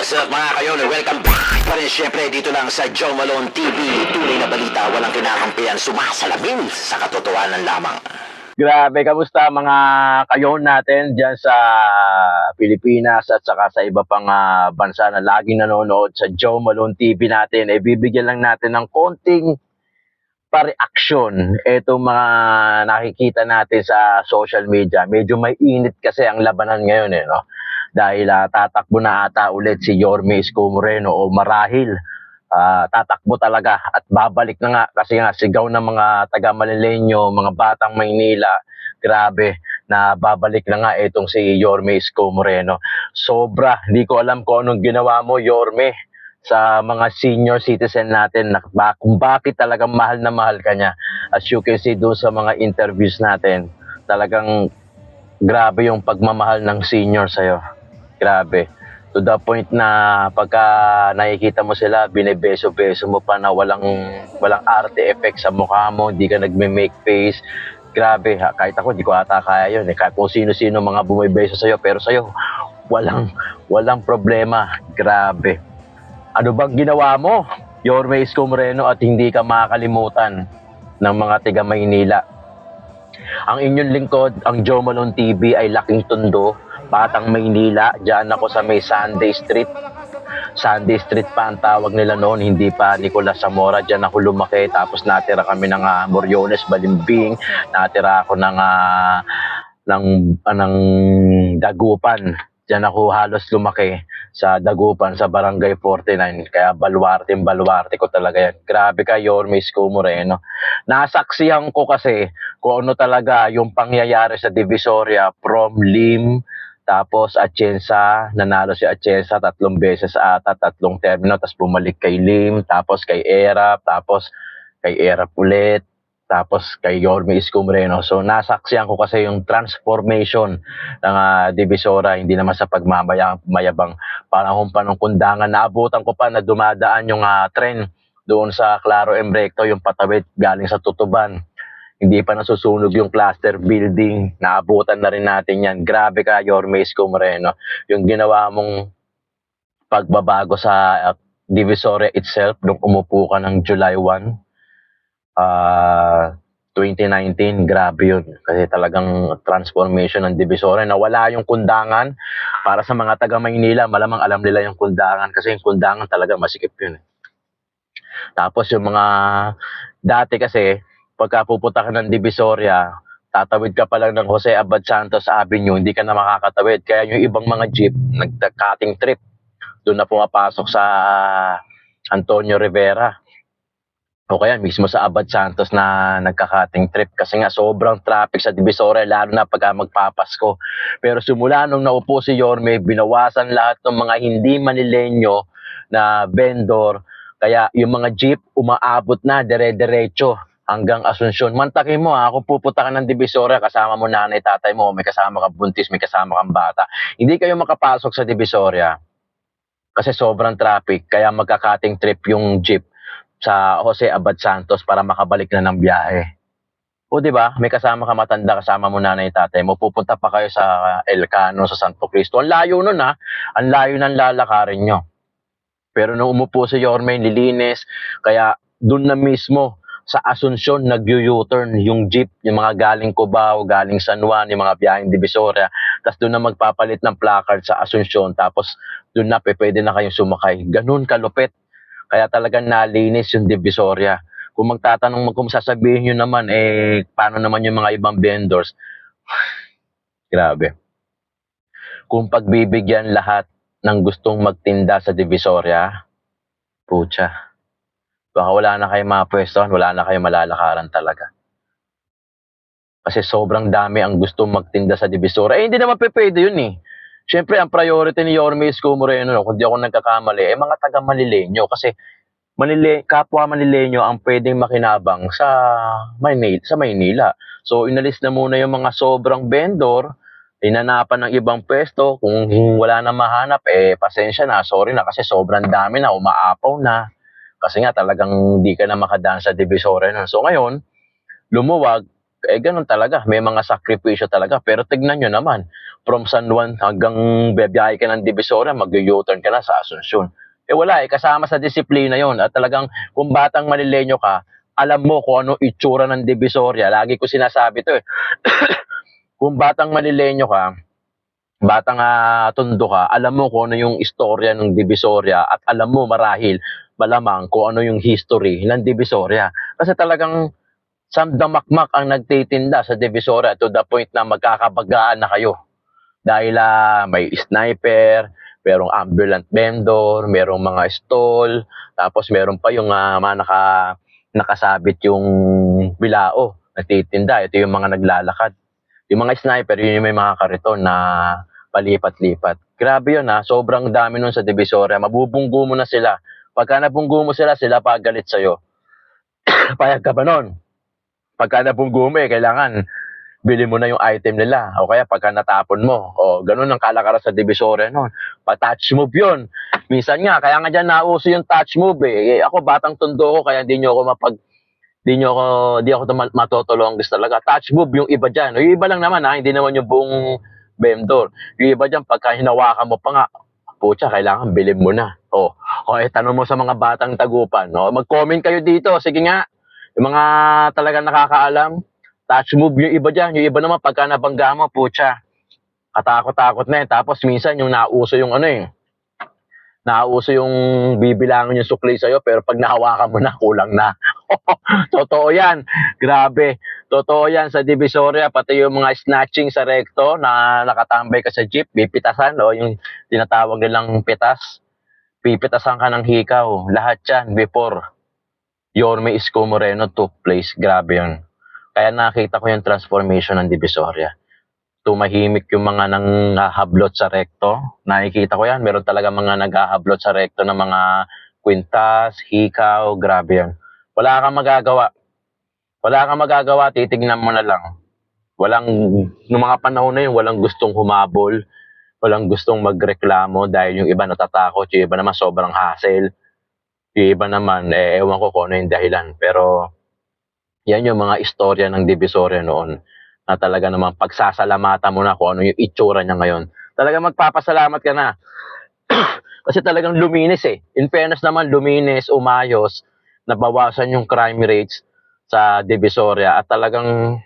what's up mga kayon? Welcome back pa rin syempre dito lang sa Joe Malone TV. Tunay na balita, walang kinakampihan, sumasalamin sa katotohanan lamang. Grabe, kamusta mga kayon natin dyan sa Pilipinas at saka sa iba pang ah, bansa na laging nanonood sa Joe Malone TV natin. Eh, bibigyan lang natin ng konting pa-reaction itong mga nakikita natin sa social media. Medyo may init kasi ang labanan ngayon eh, no? Dahil ah, tatakbo na ata ulit si Yorme Isko Moreno o marahil ah, tatakbo talaga at babalik na nga kasi nga sigaw ng mga taga Malilenyo, mga batang Maynila, grabe na babalik na nga itong si Yorme Isko Moreno. Sobra, hindi ko alam kung anong ginawa mo Yorme sa mga senior citizen natin na kung bakit talagang mahal na mahal ka niya. As you can see doon sa mga interviews natin, talagang grabe yung pagmamahal ng senior sa'yo. Grabe. To the point na pagka nakikita mo sila, binibeso-beso mo pa na walang, walang arte effect sa mukha mo, hindi ka nagme-make face. Grabe, ha? kahit ako, di ko ata kaya yun. Eh. Kahit kung sino-sino mga bumibeso sa'yo, pero sa'yo, walang, walang problema. Grabe. Ano bang ginawa mo? Yorme Isko Moreno at hindi ka makakalimutan ng mga tiga Maynila. Ang inyong lingkod, ang Joe Malone TV ay laking tundo, Batang Maynila. Diyan ako sa may Sunday Street. Sunday Street pa ang tawag nila noon, hindi pa Nicolas Zamora. Diyan ako lumaki. Tapos natira kami ng uh, Moriones, Balimbing. Natira ako ng, ah, ng, ah, ng Dagupan. Diyan ako halos lumaki sa Dagupan, sa Barangay 49. Kaya baluarte, baluarte ko talaga yan. Grabe ka, Yorme Isko Moreno. Nasaksihan ko kasi kung ano talaga yung pangyayari sa Divisoria from Lim, tapos Atienza, nanalo si Atienza tatlong beses ata, tatlong termino, tapos bumalik kay Lim, tapos kay Erap, tapos kay Erap ulit, tapos kay Yorme Isko Moreno. So nasaksihan ko kasi yung transformation ng ah, Divisora, hindi naman sa pagmamayabang panahon pa nung kundangan. Naabutan ko pa na dumadaan yung ah, tren doon sa Claro M. Recto, yung patawid galing sa Tutuban. Hindi pa nasusunog yung cluster building. Naabutan na rin natin yan. Grabe ka, Yorme Isko Moreno. Yung ginawa mong pagbabago sa uh, Divisoria itself nung umupo ka ng July 1, ah 2019, grabe yun. Kasi talagang transformation ng Divisoria. Nawala yung kundangan. Para sa mga taga Maynila, malamang alam nila yung kundangan. Kasi yung kundangan talaga masikip yun. eh. Tapos yung mga dati kasi, pagka pupunta ka ng Divisoria, tatawid ka pa lang ng Jose Abad Santos Avenue, hindi ka na makakatawid. Kaya yung ibang mga jeep, nagka-cutting trip. Doon na pumapasok sa Antonio Rivera. O kaya mismo sa Abad Santos na nagka-cutting trip kasi nga sobrang traffic sa Divisoria lalo na pagka magpapasko. Pero simula nung naupo si Yorme, binawasan lahat ng mga hindi Manilenyo na vendor. Kaya yung mga jeep umaabot na dire-diretso hanggang Asunsyon. Mantakin mo ha, kung pupunta ka ng Divisoria, kasama mo nanay, tatay mo, may kasama ka buntis, may kasama kang bata. Hindi kayo makapasok sa Divisoria kasi sobrang traffic. Kaya magka-cutting trip yung jeep sa Jose Abad Santos para makabalik na ng biyahe. O di ba? May kasama ka matanda, kasama mo nanay, tatay mo. Pupunta pa kayo sa Elcano, sa Santo Cristo. Ang layo nun ha. Ang layo ng lalakarin nyo. Pero nung umupo si Yorme, nilinis. Kaya doon na mismo sa Asunsyon, nag-U-turn yung jeep, yung mga galing Cubao, galing San Juan, yung mga biyaheng Divisoria. Tapos doon na magpapalit ng placard sa Asunsyon. Tapos doon na pe, pwede na kayong sumakay. Ganun kalupit. Kaya talagang nalinis yung Divisoria. Kung magtatanong, kung sasabihin nyo naman, eh, paano naman yung mga ibang vendors? Grabe. Kung pagbibigyan lahat ng gustong magtinda sa Divisoria, pucha, baka wala na kayong mga pwestohan, wala na kayong malalakaran talaga. Kasi sobrang dami ang gustong magtinda sa Divisoria. Eh, hindi naman pwede yun eh. Siyempre, ang priority ni Yorme Isko Moreno, no, kung di ako nagkakamali, eh mga taga Manileño. Kasi Manile, kapwa Manileño ang pwedeng makinabang sa Maynila, sa Maynila. So, inalis na muna yung mga sobrang vendor, inanapan ng ibang pwesto. Kung wala na mahanap, eh, pasensya na, sorry na, kasi sobrang dami na, umaapaw na. Kasi nga, talagang di ka na makadaan sa Divisoria. nun. So, ngayon, lumuwag, Eh, ganun talaga. May mga sakripisyo talaga. Pero tignan nyo naman, from San Juan hanggang bebiyahe ka ng Divisoria, mag-U-turn ka na sa Asuncion. Eh wala eh, kasama sa disiplina yon At talagang kung batang Manileño ka, alam mo kung ano itsura ng Divisoria. Lagi ko sinasabi to eh. kung batang Manileño ka, batang ah, tondo ka, alam mo kung ano yung istorya ng Divisoria at alam mo marahil malamang kung ano yung history ng Divisoria. Kasi talagang samdamakmak ang nagtitinda sa Divisoria to the point na magkakabagaan na kayo. Dahil ah, may sniper, merong ambulant vendor, merong mga stall, tapos meron pa yung ah, mga naka, nakasabit yung bilao, nagtitinda. Ito yung mga naglalakad. Yung mga sniper, yun yung may mga kariton na palipat-lipat. Grabe yun ha, sobrang dami nun sa Divisoria. Mabubunggo mo na sila. Pagka nabunggo mo sila, sila pagalit sa'yo. Payag ka ba nun? Pagka nabunggo mo eh, kailangan bili mo na yung item nila. O kaya pagka natapon mo. O ganun ang kalakaran sa Divisoria nun. Pa-touch move yun. Minsan nga, kaya nga dyan nauso yung touch move eh. Eh, Ako batang tondo ko, kaya hindi nyo ako mapag di nyo ako, di ako ma- matutulong gusto talaga. Touch move yung iba dyan. Yung iba lang naman ha, hindi naman yung buong vendor. Yung iba dyan, pagka hinawakan mo pa nga, pucha, kailangan bilhin mo na. O, o eh, tanong mo sa mga batang tagupan. O, mag-comment kayo dito. Sige nga, yung mga talagang nakakaalam, touch move yung iba dyan. Yung iba naman, pagka nabangga mo, pucha, katakot-takot na eh. Tapos minsan yung nauso yung ano eh, nauso yung bibilangan yung sukli sa'yo, pero pag nahawakan mo na, kulang na. Totoo yan. Grabe. Totoo yan sa Divisoria, pati yung mga snatching sa recto na nakatambay ka sa jeep, pipitasan, o yung tinatawag nilang pitas. Pipitasan ka ng hikaw. Lahat yan before Yorme Isko Moreno took place. Grabe yun. Kaya nakita ko yung transformation ng Divisoria. Tumahimik yung mga nanghahablot sa recto. Nakikita ko yan. Meron talaga mga naghahablot sa recto ng mga kwintas, hikaw, grabe yan. Wala kang magagawa. Wala kang magagawa, titignan mo na lang. Walang, noong mga panahon na yun, walang gustong humabol, walang gustong magreklamo dahil yung iba natatakot, yung iba naman sobrang hassle, yung iba naman, eh, ewan ko kung ano yung dahilan. Pero, yan yung mga istorya ng Divisoria noon na talaga naman pagsasalamatan mo na kung ano yung itsura niya ngayon. Talaga magpapasalamat ka na. Kasi talagang luminis eh. In fairness naman, luminis, umayos, nabawasan yung crime rates sa Divisoria at talagang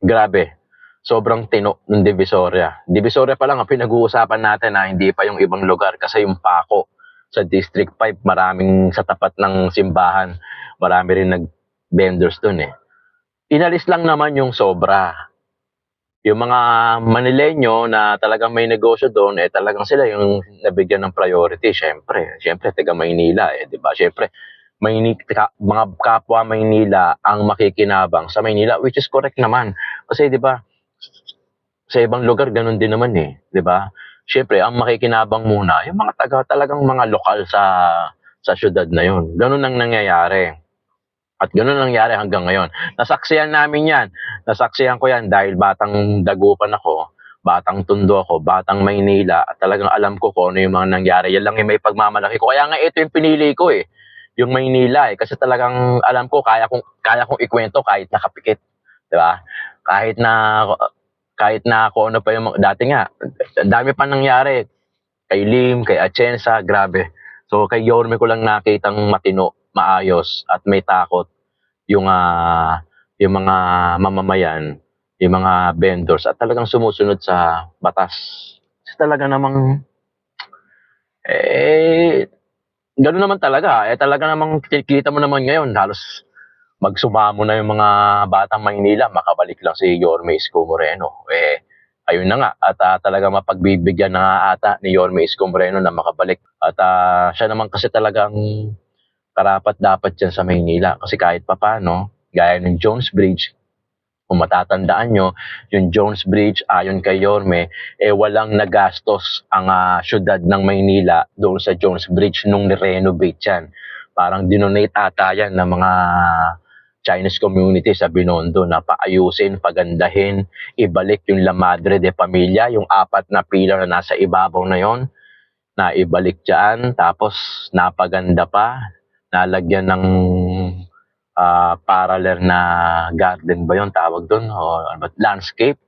grabe. Sobrang tino ng Divisoria. Divisoria pa lang ang pinag-uusapan natin na hindi pa yung ibang lugar kasi yung Paco sa District 5 maraming sa tapat ng simbahan marami rin nag-vendors dun eh. Inalis lang naman yung sobra. Yung mga Manileño na talagang may negosyo doon, eh talagang sila yung nabigyan ng priority. Siyempre, siyempre, taga Maynila, eh, di ba? Siyempre, Mayni, ka- mga kapwa Maynila ang makikinabang sa Maynila, which is correct naman. Kasi, di ba, sa ibang lugar, ganun din naman eh. Ba? Siyempre, ang makikinabang muna, yung mga taga, talagang mga lokal sa sa syudad na yun. Ganun ang nangyayari. At ganun ang nangyari hanggang ngayon. Nasaksiyan namin yan. Nasaksiyan ko yan dahil batang dagupan ako, batang tundo ako, batang Maynila, at talagang alam ko kung ano yung mga nangyari. Yan lang yung may pagmamalaki ko. Kaya nga ito yung pinili ko eh. Yung Maynila eh. Kasi talagang alam ko, kaya kong, kaya kong ikwento kahit nakapikit. Ba? Kahit na, kahit na kung ano pa yung, mga- dati nga, dami pa nangyari. Kay Lim, kay Atienza, grabe. So kay Yorme ko lang nakitang matino, maayos at may takot yung ah, yung mga mamamayan, yung mga vendors at talagang sumusunod sa batas. Kasi talaga namang eh gano'n naman talaga. Eh talaga namang kita mo naman ngayon halos magsumamo na yung mga batang Maynila, makabalik lang si Yorme Isko Moreno. Eh, ayun na nga. At ah, talaga mapagbibigyan na ata ni Yorme Isko Moreno na makabalik. At ah, siya naman kasi talagang karapat dapat dyan sa Maynila. Kasi kahit papano, gaya ng Jones Bridge, kung matatandaan nyo, yung Jones Bridge, ayon kay Yorme, eh walang nagastos ang ah, syudad ng Maynila doon sa Jones Bridge nung nirenovate yan. Parang dinonate ata yan ng mga Chinese community sa Binondo na paayusin, pagandahin, ibalik yung La Madre de Familia, yung apat na pillar na nasa ibabaw na yon na ibalik dyan, tapos napaganda pa, nalagyan ng ah, parallel na garden ba yon tawag doon o ano landscape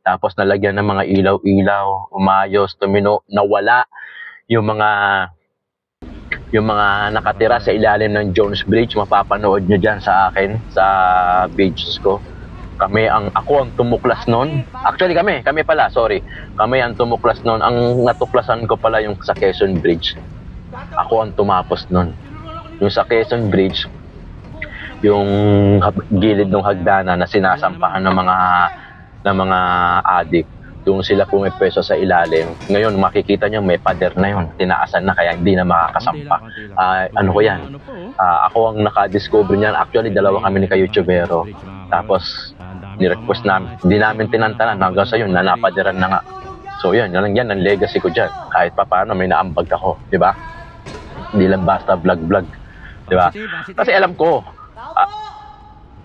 tapos nalagyan ng mga ilaw-ilaw umayos tumino nawala yung mga yung mga nakatira sa ilalim ng Jones Bridge mapapanood nyo dyan sa akin sa pages ko. Kami ang ako ang tumuklas noon actually kami kami pala sorry. Kami ang tumuklas noon ang natuklasan ko pala yung sa Quezon Bridge. Ako ang tumapos noon yung sa Quezon Bridge yung gilid ng hagdanan na sinasampahan ng mga ng mga adik doon sila pumipwesto sa ilalim. Ngayon makikita nyo may pader na yun. Tinaasan na kaya hindi na makakasampa. Ah, ano ko yan? Ah, ako ang nakadiscover niyan. Actually dalawa kami ni ka-youtubero. Tapos ni-request namin hindi namin tinantanan. Hanggang sa yun nanapadiran na nga. So yun yan, yan ang legacy ko dyan. Kahit pa paano may naambag ako di ba? Hindi lang basta vlog vlog di ba? Kasi alam ko ah,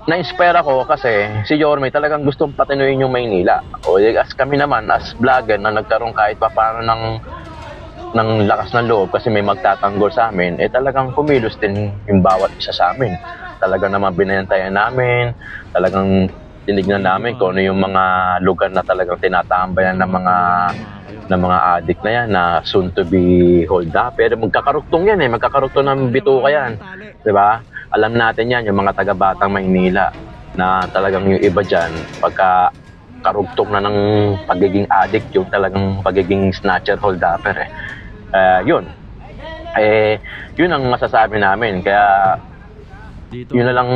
na-inspire ako kasi si Yorme talagang gustong patinuin yung Maynila. O eh, as kami naman, as vlogger na nagkaroon kahit pa paano ng, ng lakas ng loob kasi may magtatanggol sa amin, eh talagang kumilos din yung bawat isa sa amin. Talagang naman binayantayan namin, talagang tinignan namin kung ano yung mga lugar na talagang tinatambayan ng mga ng mga addict na yan na soon to be hold up. Pero magkakaruktong yan eh, magkakaruktong ng bituka yan. 'di ba? Alam natin yan, yung mga taga-batang Maynila na talagang yung iba dyan, pagka karugtong na ng pagiging addict, yung talagang pagiging snatcher hold-upper eh. Eh, yun. Eh, yun ang masasabi namin. Kaya, yun na lang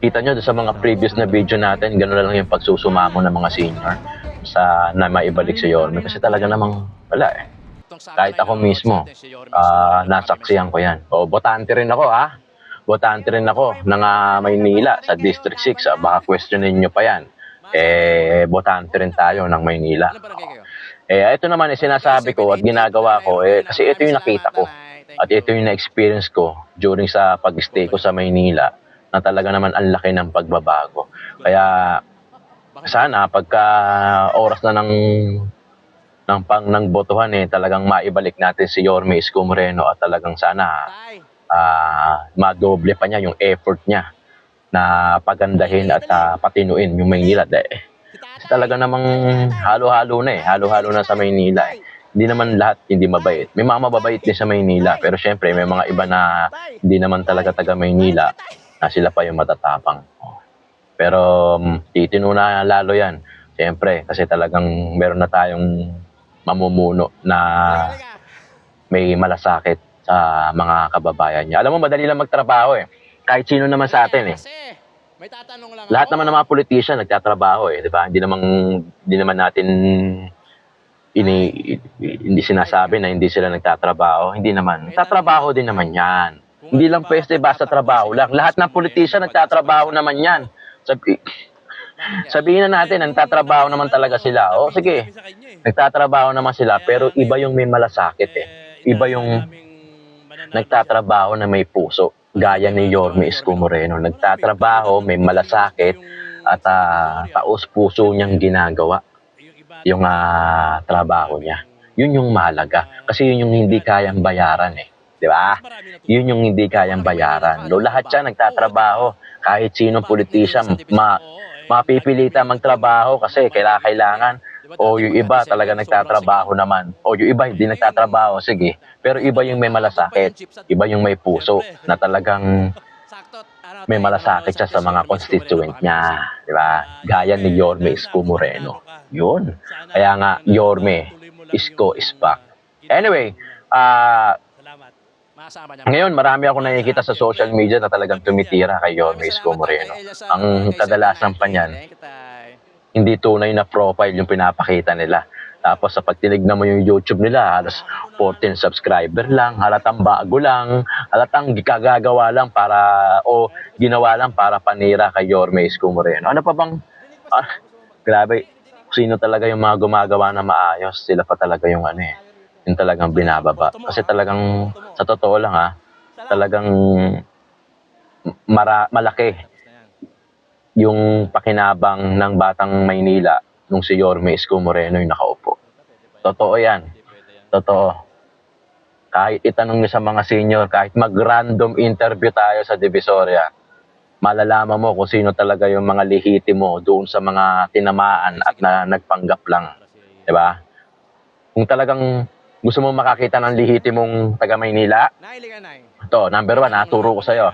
kita nyo sa mga previous na video natin, gano'n na lang yung pagsusumamo ng mga senior sa na maibalik si Yorme. Kasi talaga namang wala eh. Kahit ako mismo, ah, nasaksihan ko yan. O, botante rin ako ha. Botante rin ako ng ah, Maynila sa District 6. Ah, baka questionin nyo pa yan. Eh, botante rin tayo ng Maynila. Eh, ito naman eh, sinasabi ko at ginagawa ko, eh, kasi ito yung nakita ko. At ito yung na-experience ko during sa pag-stay ko sa Maynila na talaga naman ang laki ng pagbabago. Kaya sana pagka oras na ng ng pang ng botohan eh talagang maibalik natin si Yorme Isko Moreno at talagang sana ah madoble pa niya yung effort niya na pagandahin at ah, patinuin yung Maynila. Dahil kasi talaga namang halo-halo na eh. Halo-halo na sa Maynila eh. hindi naman lahat hindi mabait. May mga mababait din sa Maynila pero syempre may mga iba na hindi naman talaga taga Maynila na sila pa yung matatapang. Oh. Pero um, titino na lalo yan syempre kasi talagang meron na tayong mamumuno na may malasakit sa mga kababayan niya. Alam mo, madali lang magtrabaho eh. Kahit sino naman sa atin eh. May tatanong lang Lahat naman ng mga politician nagtatrabaho eh, 'di ba? Hindi naman hindi naman natin ini hindi sinasabi na hindi sila nagtatrabaho, hindi naman. Nagtatrabaho din naman 'yan. Hindi lang pwede basta trabaho lang. Lahat ng politician nagtatrabaho naman 'yan. Sabi, sabihin na natin, nagtatrabaho naman talaga sila. O sige, nagtatrabaho naman sila, pero iba yung may malasakit eh. Iba yung nagtatrabaho na may puso. Gaya ni Yorme Isko Moreno. Nagtatrabaho, may malasakit, at ah, taos puso niyang ginagawa yung ah, trabaho niya. Yun yung mahalaga. Kasi yun yung hindi kayang bayaran eh. Di ba? Yun yung hindi kayang bayaran. No, lahat siya nagtatrabaho. Kahit sinong politician, ma mapipilita magtrabaho kasi kailangan kailangan o yung iba talaga nagtatrabaho naman. O yung iba hindi nagtatrabaho sige. Pero iba yung may malasakit iba yung may puso na talagang may malasakit siya sa mga constituent niya di ba? gaya ni Yorme Isko Moreno. yun. Kaya nga Yorme Isko is back anyway ah ngayon marami ako nakikita sa social media na talagang tumitira kay Yorme Isko Moreno. Ang kadalasan pa niyan hindi tunay na profile yung pinapakita nila. Tapos sa pag tinignan mo yung YouTube nila, halos 14 subscriber lang, halatang bago lang, halatang gagagawa lang para, o ginawa lang para panira kay Yorme Isko Moreno. Ano pa bang, ah, grabe, sino talaga yung mga gumagawa na maayos, sila pa talaga yung ano eh, yung talagang binababa. Kasi talagang, sa totoo lang ha, talagang mara, malaki yung pakinabang ng batang Maynila nung si Yorme Isko Moreno yung nakaupo. Totoo yan. Totoo. Kahit itanong niyo sa mga senior, kahit mag-random interview tayo sa Divisoria, malalaman mo kung sino talaga yung mga lehitimo doon sa mga tinamaan at na nagpanggap lang. ba? Kung talagang gusto mo makakita ng lehitimong taga Maynila, ito, number one, ha, turo ko sa'yo.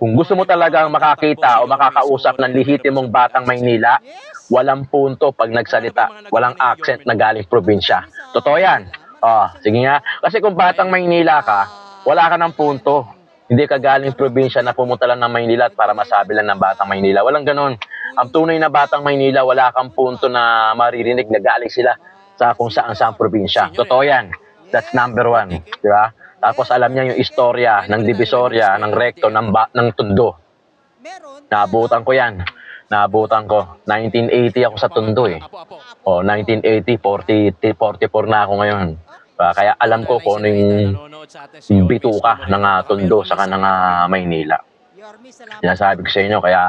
Kung gusto mo talagang makakita o makakausap ng lehitimong batang Maynila, walang punto pag nagsalita, walang accent na galing probinsya. Totoo yan. Oh, sige nga. Kasi kung batang Maynila ka, wala ka ng punto. Hindi ka galing probinsya na pumunta lang ng Maynila para masabi lang ng batang Maynila. Walang ganon. Ang tunay na batang Maynila, wala kang punto na maririnig na galing sila sa kung saan saan probinsya. Totoo yan. That's number one. Di ba? Tapos alam niya yung istorya ng Divisoria, ng Recto, ng, ba- ng Tundo. Naabutan ko yan. Naabutan ko. 1980 ako sa Tundo eh. O, 1980, 40, 44 na ako ngayon. Ah, Kaya alam ko kung ano yung bituka ng ah, Tondo sa ng ah, Maynila. Sinasabi ko sa inyo, kaya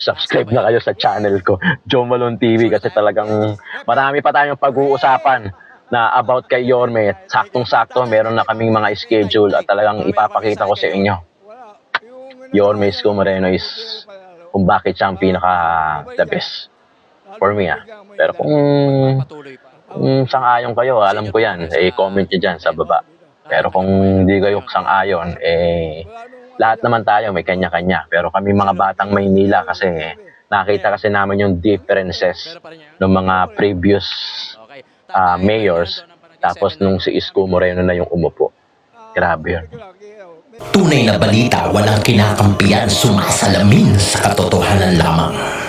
subscribe na kayo sa channel ko, Joe Malone TV, kasi talagang marami pa tayong pag-uusapan na about kay Yorme. Saktong-sakto, meron na kaming mga schedule at talagang ipapakita ko sa inyo. Yorme Isko Moreno is kung bakit siya ang pinaka the best for me ah. Pero kung, kung sang-ayon kayo, alam ko yan, eh comment nyo dyan sa baba. Pero kung hindi kayo sang-ayon, eh lahat naman tayo may kanya-kanya. Pero kami mga batang Maynila kasi nakita kasi namin yung differences ng mga previous Tatay, mayors tapos nung si Isko Moreno na yung umupo. Grabe yun. Tunay na balita walang kinakampiyan sumasalamin sa katotohanan lamang.